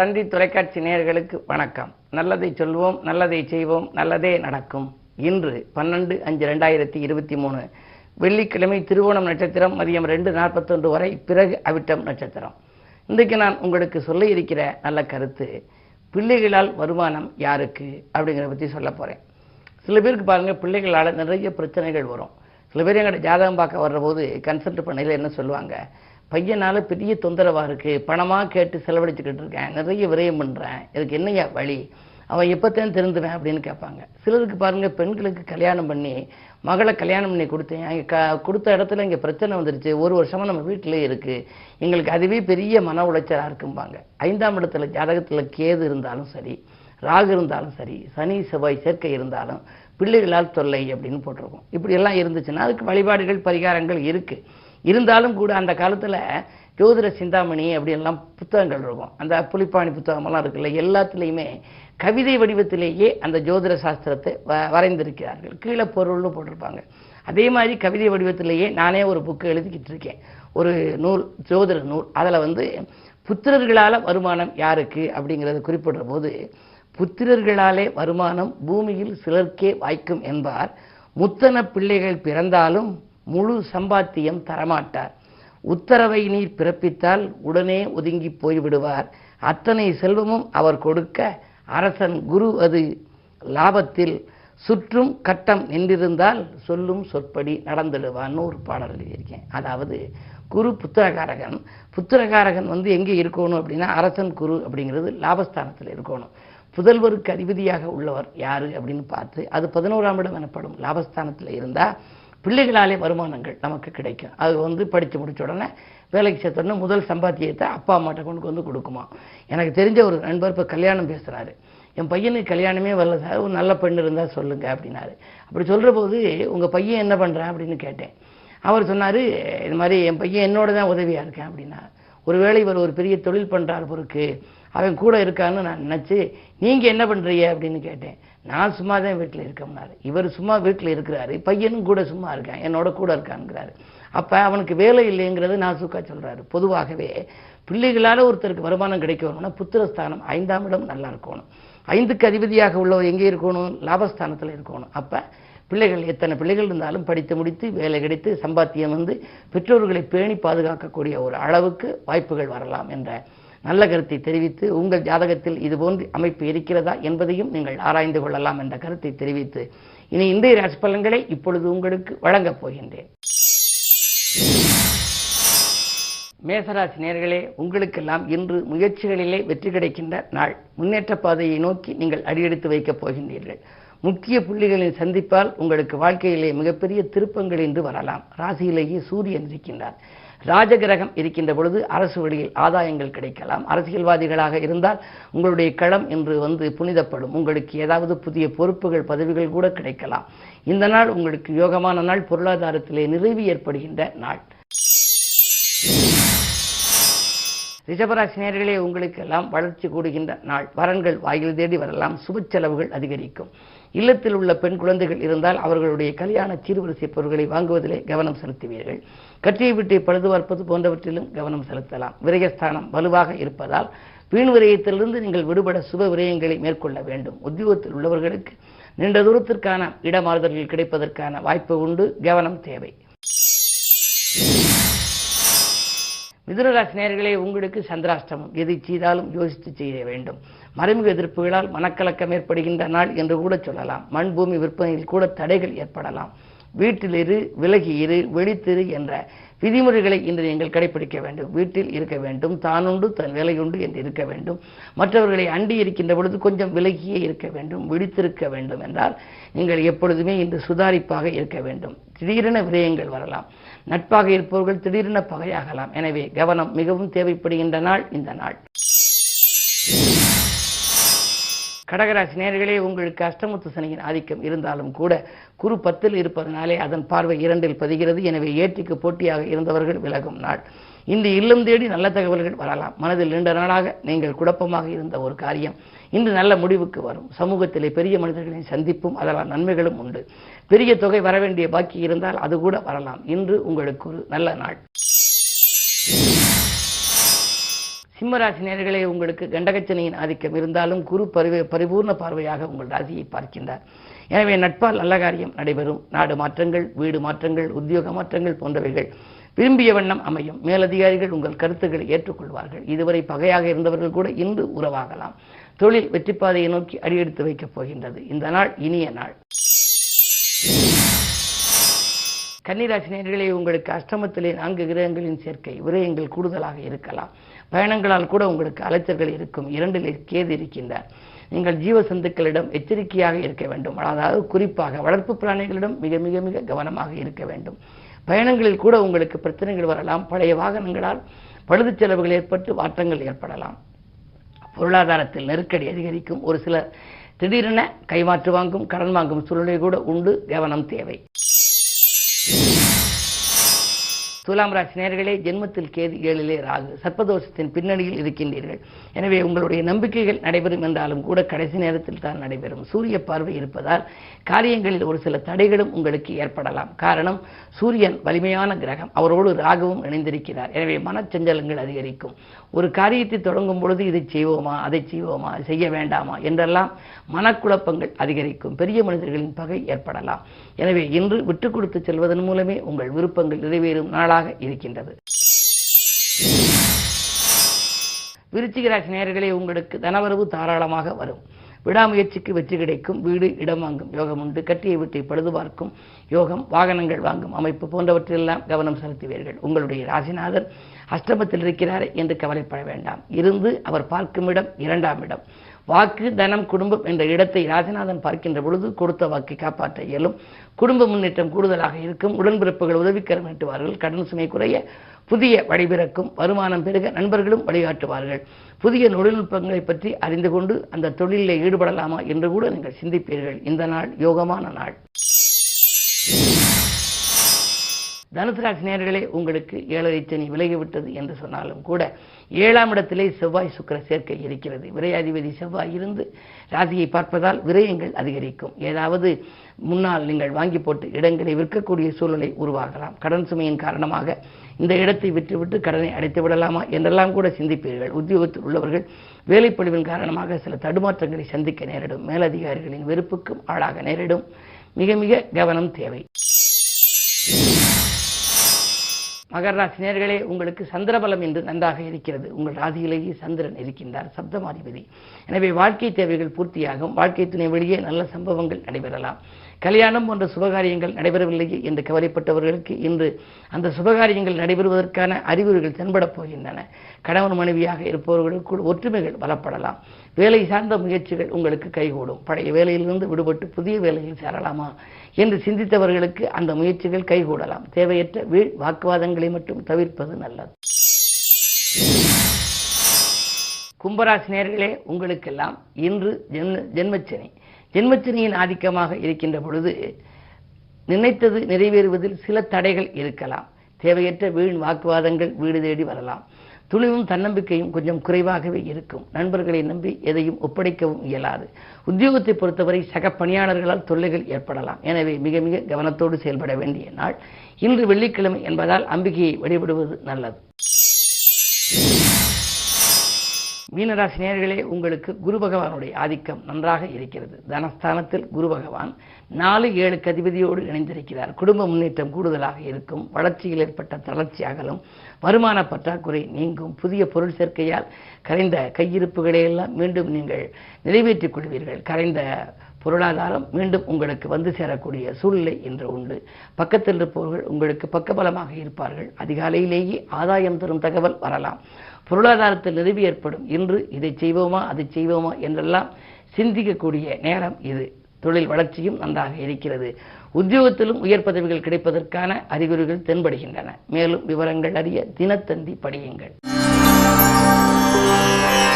தந்தி தொலைக்காட்சி நேயர்களுக்கு வணக்கம். நல்லதை சொல்வோம் நல்லதை செய்வோம் நல்லதே நடக்கும். இன்று பன்னெண்டு அஞ்சு ரெண்டாயிரத்தி இருபத்தி மூணு. வெள்ளிக்கிழமை திருவோணம் நட்சத்திரம் மதியம் ரெண்டு நாற்பத்தொன்று வரை பிறகு அவிட்டம் நட்சத்திரம். இன்றைக்கு நான் உங்களுக்கு சொல்ல இருக்கிற நல்ல கருத்து பிள்ளைகளால் வருமானம் யாருக்கு அப்படிங்கிறத பற்றி சொல்ல போகிறேன் சில பேருக்கு பாருங்கள் பிள்ளைகளால் நிறைய பிரச்சனைகள் வரும். சில பேர் எங்கள்கிட்ட ஜாதகம் பார்க்க வர்றபோது கன்சல்ட் பண்ணையில் என்ன சொல்லுவாங்க? பையனால் பெரிய தொந்தரவாக இருக்குது பணமாக கேட்டு செலவழிச்சுக்கிட்டு இருக்கேன் நிறைய விரயம் பண்ணுறேன் இதுக்கு என்னையா வழி? அவன் எப்போத்தான் திருந்துவேன் அப்படின்னு கேட்பாங்க. சிலருக்கு பாருங்கள் பெண்களுக்கு கல்யாணம் பண்ணி மகளை கல்யாணம் பண்ணி கொடுத்தேன். அங்கே க கொடுத்த இடத்துல இங்கே பிரச்சனை வந்துருச்சு. ஒரு வருஷமாக நம்ம வீட்டிலே இருக்குது எங்களுக்கு அதுவே பெரிய மன உளைச்சலாக இருக்கும்பாங்க. ஐந்தாம் இடத்துல ஜாதகத்தில் கேது இருந்தாலும் சரி ராகு இருந்தாலும் சரி சனி செவ்வாய் சேர்க்கை இருந்தாலும் பிள்ளைகளால் தொல்லை அப்படின்னு போட்டிருக்கோம். இப்படியெல்லாம் இருந்துச்சுன்னா அதுக்கு வழிபாடுகள் பரிகாரங்கள் இருக்குது இருந்தாலும் கூட அந்த காலத்தில் ஜோதிட சிந்தாமணி அப்படி எல்லாம் புத்தகங்கள் இருக்கும். அந்த புலிப்பாணி புத்தகமெல்லாம் இருக்குல்ல எல்லாத்துலேயுமே கவிதை வடிவத்திலேயே அந்த ஜோதிட சாஸ்திரத்தை வ வரைந்திருக்கிறார்கள். கீழே பொருள்னு போட்டிருப்பாங்க. அதே மாதிரி கவிதை வடிவத்திலேயே நானே ஒரு புக்கு எழுதிக்கிட்டு இருக்கேன். ஒரு நூல் ஜோதிட நூல். அதில் வந்து புத்திரர்களால் வருமானம் யாருக்கு அப்படிங்கிறத குறிப்பிடுற போது புத்திரர்களாலே வருமானம் பூமியில் சிலர்க்கே வாய்க்கும் என்பார். முத்தன பிள்ளைகள் பிறந்தாலும் முழு சம்பாத்தியம் தரமாட்டார். உத்தரவை நீர் பிறப்பித்தால் உடனே ஒதுங்கி போய்விடுவார். அத்தனை செல்வமும் அவர் கொடுக்க அரசன் குரு அது லாபத்தில் சுற்றும் கட்டம் நின்றிருந்தால் சொல்லும் சொற்படி நடந்துடுவான்னு ஒரு பாடல் எழுதியிருக்கேன். அதாவது குரு புத்திரகாரகன் புத்திரகாரகன் வந்து எங்கே இருக்கணும் அப்படின்னா அரசன் குரு அப்படிங்கிறது லாபஸ்தானத்தில் இருக்கணும். புதல்வருக்கு அதிபதியாக உள்ளவர் யாரு அப்படின்னு பார்த்து அது பதினோராம் இடம் எனப்படும் லாபஸ்தானத்தில் இருந்தால் பிள்ளைகளாலே வருமானங்கள் நமக்கு கிடைக்கும். அது வந்து படித்து முடிச்ச உடனே வேலைக்கு சேர்த்தோடனே முதல் சம்பாத்தியத்தை அப்பா அம்மாட்ட கொண்டு வந்து கொடுக்குமா. எனக்கு தெரிஞ்ச ஒரு நண்பர் இப்போ கல்யாணம் பேசுகிறாரு என் பையனுக்கு கல்யாணமே வரல சார் ஒரு நல்ல பெண் இருந்தால் சொல்லுங்க அப்படின்னாரு. அப்படி சொல்கிற போது உங்கள் பையன் என்ன பண்ணுறான் அப்படின்னு கேட்டேன். அவர் சொன்னார் இது மாதிரி என் பையன் என்னோட தான் உதவியாக இருக்கேன் அப்படின்னா ஒருவேளை இவர் ஒரு பெரிய தொழில் பண்ணுறார் பொருக்கு அவன் கூட இருக்கான்னு நான் நினச்சி நீங்கள் என்ன பண்ணுறீங்க அப்படின்னு கேட்டேன். நான் சும்மா தான் வீட்டில் இருக்கோம்னாரு இவர் சும்மா வீட்டில் இருக்கிறாரு. பையனும் கூட சும்மா இருக்கான். என்னோட கூட இருக்கான்ங்கிறாரு. அப்போ அவனுக்கு வேலை இல்லைங்கிறது நான் சுக்கா சொல்கிறாரு பொதுவாகவே பிள்ளைகளால் ஒருத்தருக்கு வருமானம் கிடைக்கணும்னா புத்திரஸ்தானம் ஐந்தாம் இடம் நல்லா இருக்கணும். ஐந்துக்கு அதிபதியாக உள்ளவர் எங்கே இருக்கணும்? லாபஸ்தானத்தில் இருக்கணும். அப்போ பிள்ளைகள் எத்தனை பிள்ளைகள் இருந்தாலும் படித்து முடித்து வேலை கிடைத்து சம்பாத்தியம் வந்து பெற்றோர்களை பேணி பாதுகாக்கக்கூடிய ஒரு அளவுக்கு வாய்ப்புகள் வரலாம் என்ற நல்ல கருத்தை தெரிவித்து உங்கள் ஜாதகத்தில் இதுபோன்று அமைப்பு இருக்கிறதா என்பதையும் நீங்கள் ஆராய்ந்து கொள்ளலாம் என்ற கருத்தை தெரிவித்து இனி இந்திய ராசி பலன்களை இப்பொழுது உங்களுக்கு வழங்கப் போகின்றேன். மேசராசி நேர்களே உங்களுக்கெல்லாம் இன்று முயற்சிகளிலே வெற்றி கிடைக்கின்ற நாள். முன்னேற்ற பாதையை நோக்கி நீங்கள் அடியெடுத்து வைக்கப் போகின்றீர்கள். முக்கிய புள்ளிகளின் சந்திப்பால் உங்களுக்கு வாழ்க்கையிலே மிகப்பெரிய திருப்பங்கள் என்று வரலாம். ராசியிலேயே சூரியன் இருக்கின்றார். ராஜகிரகம் இருக்கின்ற பொழுது அரசு வழியில் ஆதாயங்கள் கிடைக்கலாம். அரசியல்வாதிகளாக இருந்தால் உங்களுடைய களம் என்று வந்து புனிதப்படும். உங்களுக்கு ஏதாவது புதிய பொறுப்புகள் பதவிகள் கூட கிடைக்கலாம். இந்த நாள் உங்களுக்கு யோகமான நாள். பொருளாதாரத்திலே நிறைவு ஏற்படுகின்ற நாள். ரிஷபராசினியர்களே உங்களுக்கெல்லாம் வளர்ச்சி கூடுகின்ற நாள். வரன்கள் வாயில் தேடி வரலாம். சுப செலவுகள் அதிகரிக்கும். இல்லத்தில் உள்ள பெண் குழந்தைகள் இருந்தால் அவர்களுடைய கல்யாண சீர்வரிசை பொருட்களை வாங்குவதிலே கவனம் செலுத்துவீர்கள். கட்சியை விட்டு பழுது பார்ப்பது போன்றவற்றிலும் கவனம் செலுத்தலாம். விரயஸ்தானம் வலுவாக இருப்பதால் வீண் விரயத்திலிருந்து நீங்கள் விடுபட சுப விரயங்களை மேற்கொள்ள வேண்டும். உத்தியோகத்தில் உள்ளவர்களுக்கு நீண்ட தூரத்திற்கான இடமாறுதல்கள் கிடைப்பதற்கான வாய்ப்பு உண்டு. கவனம் தேவை. மிதுனராசி நேர்களே உங்களுக்கு சந்திராஷ்டமம். எதை செய்தாலும் யோசித்து செய்ய வேண்டும். மறைமுக எதிர்ப்புகளால் மனக்கலக்கம் ஏற்படுகின்ற நாள் என்று கூட சொல்லலாம். மண் பூமி விற்பனையில் கூட தடைகள் ஏற்படலாம். வீட்டிலிரு விலகி இரு வெளித்திரு என்ற விதிமுறைகளை இன்று நீங்கள் கடைபிடிக்க வேண்டும். வீட்டில் இருக்க வேண்டும். தானுண்டு தன் வேலையுண்டு என்று இருக்க வேண்டும். மற்றவர்களை அண்டி இருக்கின்ற பொழுது கொஞ்சம் விலகியே இருக்க வேண்டும். விழித்திருக்க வேண்டும் என்றால் நீங்கள் எப்பொழுதுமே இன்று சுதாரிப்பாக இருக்க வேண்டும். திடீரென விரயங்கள் வரலாம். நட்பாக இருப்பவர்கள் திடீரென பகையாகலாம். எனவே கவனம் மிகவும் தேவைப்படுகின்ற நாள் இந்த நாள். கடகராசி நேர்களே உங்களுக்கு அஷ்டமுத்து சனியின் ஆதிக்கம் இருந்தாலும் கூட குரு பத்தில் இருப்பதனாலே அதன் பார்வை இரண்டில் பதிகிறது. எனவே ஏற்றிக்கு போட்டியாக இருந்தவர்கள் விலகும் நாள். இன்று இல்லம் தேடி நல்ல தகவல்கள் வரலாம். மனதில் நீண்ட நாளாக நீங்கள் குழப்பமாக இருந்த ஒரு காரியம் இன்று நல்ல முடிவுக்கு வரும். சமூகத்திலே பெரிய மனிதர்களின் சந்திப்பும் அதனால் நன்மைகளும் உண்டு. பெரிய தொகை வர வேண்டிய பாக்கி இருந்தால் அது கூட வரலாம். இன்று உங்களுக்கு ஒரு நல்ல நாள். சிம்மராசி நேர்களே உங்களுக்கு கண்டகச்சனையின் ஆதிக்கம் இருந்தாலும் குரு பரிவு பரிபூர்ண பார்வையாக உங்கள் ராசியை பார்க்கின்றார். எனவே நட்பால் நல்ல காரியம் நடைபெறும். நாடு மாற்றங்கள் வீடு மாற்றங்கள் உத்தியோக மாற்றங்கள் போன்றவைகள் விரும்பிய வண்ணம் அமையும். மேலதிகாரிகள் உங்கள் கருத்துக்களை ஏற்றுக்கொள்வார்கள். இதுவரை பகையாக இருந்தவர்கள் கூட இன்று உறவாகலாம். தொழில் வெற்றி பாதையை நோக்கி அடியெடுத்து வைக்கப் போகின்றது. இந்த நாள் இனிய நாள். கன்னிராசி நேர்களே உங்களுக்கு அஷ்டமத்திலே நான்கு கிரகங்களின் சேர்க்கை விரயங்கள் கூடுதலாக இருக்கலாம். பயணங்களால் கூட உங்களுக்கு அலைச்சல்கள் இருக்கும். இரண்டில் கேது இருக்கின்றார். நீங்கள் ஜீவ சந்துக்களிடம் எச்சரிக்கையாக இருக்க வேண்டும். அதாவது குறிப்பாக வளர்ப்பு பிராணிகளிடம் மிக மிக மிக கவனமாக இருக்க வேண்டும். பயணங்களில் கூட உங்களுக்கு பிரச்சனைகள் வரலாம். பழைய வாகனங்களால் பழுது செலவுகள் ஏற்பட்டு மாற்றங்கள் ஏற்படலாம். பொருளாதாரத்தில் நெருக்கடி அதிகரிக்கும். ஒரு சிலர் திடீரென கைமாற்று வாங்கும் கடன் வாங்கும் சூழ்நிலை கூட உண்டு. கவனம் தேவை. துலாம் ராசி நேர்களே ஜென்மத்தில் கேது ஏழிலே ராகு. சர்ப்பதோஷத்தின் பின்னணியில் இருக்கின்றீர்கள். எனவே உங்களுடைய நம்பிக்கைகள் நடைபெறும் என்றாலும் கூட கடைசி நேரத்தில் தான் நடைபெறும். சூரிய பார்வை இருப்பதால் காரியங்களில் ஒரு சில தடைகளும் உங்களுக்கு ஏற்படலாம். காரணம் சூரியன் வலிமையான கிரகம். அவரோடு ராகுவும் இணைந்திருக்கிறார். எனவே மனச்சஞ்சலங்கள் அதிகரிக்கும். ஒரு காரியத்தை தொடங்கும் பொழுது இதை செய்வோமா அதை செய்வோமா செய்ய வேண்டாமா என்றெல்லாம் மனக்குழப்பங்கள் அதிகரிக்கும். பெரிய மனிதர்களின் பகை ஏற்படலாம். எனவே இன்று விட்டுக் கொடுத்து செல்வதன் மூலமே உங்கள் விருப்பங்கள் நிறைவேறும். நாளாக இருக்கின்றது. விருச்சிக ராசி உங்களுக்கு தனவரவு தாராளமாக வரும். விடாமுயற்சிக்கு வெற்றி கிடைக்கும். வீடு இடம் வாங்கும் யோகம் உண்டு. கட்டிய வீட்டை பழுது பார்க்கும் யோகம். வாகனங்கள் வாங்கும் அமைப்பு போன்றவற்றிலெல்லாம் கவனம் செலுத்துவீர்கள். உங்களுடைய ராசிநாதர் அஷ்டமத்தில் இருக்கிறார் என்று கவலைப்பட வேண்டாம். இருந்து அவர் பார்க்கும் இடம் இரண்டாம் இடம். வாக்கு தனம் குடும்பம் என்ற இடத்தை ராஜநாதன் பார்க்கின்ற பொழுது கொடுத்த வாக்கை காப்பாற்ற இயலும். குடும்ப முன்னேற்றம் கூடுதலாக இருக்கும். உடன்பிறப்புகள் உதவிக்கரம் நீட்டுவார்கள். கடன் சுமை குறைய புதிய வழிபிறக்கும் வருமானம் பெருக நண்பர்களும் வழிகாட்டுவார்கள். புதிய தொழில்நுட்பங்களை பற்றி அறிந்து கொண்டு அந்த தொழிலில் ஈடுபடலாமா என்று கூட நீங்கள் சிந்திப்பீர்கள். இந்த நாள் யோகமான நாள். தனுசு நேர்களே உங்களுக்கு ஏழரை சனி விலகிவிட்டது என்று சொன்னாலும் கூட ஏழாம் இடத்திலே செவ்வாய் சுக்கிர சேர்க்கை இருக்கிறது. விரையாதிபதி செவ்வாய் இருந்து ராசியை பார்ப்பதால் விரயங்கள் அதிகரிக்கும். ஏதாவது முன்னால் நீங்கள் வாங்கி போட்டு இடங்களை விற்கக்கூடிய சூழ்நிலை உருவாகலாம். கடன் சுமையின் காரணமாக இந்த இடத்தை விற்றுவிட்டு கடனை அடைத்து விடலாமா என்றெல்லாம் கூட சிந்திப்பீர்கள். உத்தியோகத்தில் உள்ளவர்கள் வேலைப்பொழிவின் காரணமாக சில தடுமாற்றங்களை சந்திக்க நேரிடும். மேலதிகாரிகளின் வெறுப்புக்கும் ஆளாக நேரிடும். மிக மிக கவனம் தேவை. மகர ராசி நேர்களே உங்களுக்கு சந்திரபலம் என்று நன்றாக இருக்கிறது. உங்கள் ராசியிலேயே சந்திரன் இருக்கின்றார். சப்தமாதிபதி. எனவே வாழ்க்கை தேவைகள் பூர்த்தியாகும். வாழ்க்கை துணை வெளியே நல்ல சம்பவங்கள் நடைபெறலாம். கல்யாணம் போன்ற சுபகாரியங்கள் நடைபெறவில்லையே என்று கவலைப்பட்டவர்களுக்கு இன்று அந்த சுபகாரியங்கள் நடைபெறுவதற்கான அறிகுறிகள் தென்படப் போகின்றன. கணவன் மனைவியாக இருப்பவர்களுக்குள் ஒற்றுமைகள் பலப்படலாம். வேலை சார்ந்த முயற்சிகள் உங்களுக்கு கைகூடும். பழைய வேலையிலிருந்து விடுபட்டு புதிய வேலையில் சேரலாமா என்று சிந்தித்தவர்களுக்கு அந்த முயற்சிகள் கைகூடலாம். தேவையற்ற வீண் வாக்குவாதங்களை மட்டும் தவிர்ப்பது நல்லது. கும்பராசினியர்களே உங்களுக்கெல்லாம் இன்று ஜென்ம ஜென்மச்சனி. ஜென்மச்சனியின் ஆதிக்கமாக இருக்கின்ற பொழுது நினைத்தது நிறைவேறுவதில் சில தடைகள் இருக்கலாம். தேவையற்ற வீண் வாக்குவாதங்கள் வீடு தேடி வரலாம். துணிவும் தன்னம்பிக்கையும் கொஞ்சம் குறைவாகவே இருக்கும். நண்பர்களை நம்பி எதையும் ஒப்படைக்கவும் இயலாது. உத்தியோகத்தை பொறுத்தவரை சக பணியாளர்களால் தொல்லைகள் ஏற்படலாம். எனவே மிக மிக கவனத்தோடு செயல்பட வேண்டிய நாள். இன்று வெள்ளிக்கிழமை என்பதால் அம்பிகையை வழிபடுவது நல்லது. மீனராசி நேர்களே உங்களுக்கு குரு பகவானுடைய ஆதிக்கம் நன்றாக இருக்கிறது. தனஸ்தானத்தில் குரு பகவான் நாலு ஏழு கதிபதியோடு இணைந்திருக்கிறார். குடும்ப முன்னேற்றம் கூடுதலாக இருக்கும். வளர்ச்சியில் ஏற்பட்ட தளர்ச்சி அகலும். வருமான பற்றாக்குறை நீங்கும். புதிய பொருள் சேர்க்கையால் கரைந்த கையிருப்புகளை எல்லாம் மீண்டும் நீங்கள் நிறைவேற்றிக் கொள்வீர்கள். கரைந்த பொருளாதாரம் மீண்டும் உங்களுக்கு வந்து சேரக்கூடிய சூழ்நிலை இன்று உண்டு. பக்கத்தில் இருப்பவர்கள் உங்களுக்கு பக்கபலமாக இருப்பார்கள். அதிகாலையிலேயே ஆதாயம் தரும் தகவல் வரலாம். பொருளாதாரத்தில் நிறுவி ஏற்படும். இன்று இதை செய்வோமா அதை செய்வோமா என்றெல்லாம் சிந்திக்கக்கூடிய நேரம் இது. தொழில் வளர்ச்சியும் நன்றாக இருக்கிறது. உத்தியோகத்திலும் உயர் பதவிகள் கிடைப்பதற்கான அறிகுறிகள் தென்படுகின்றன. மேலும் விவரங்கள் அறிய தினத்தந்தி படியுங்கள்.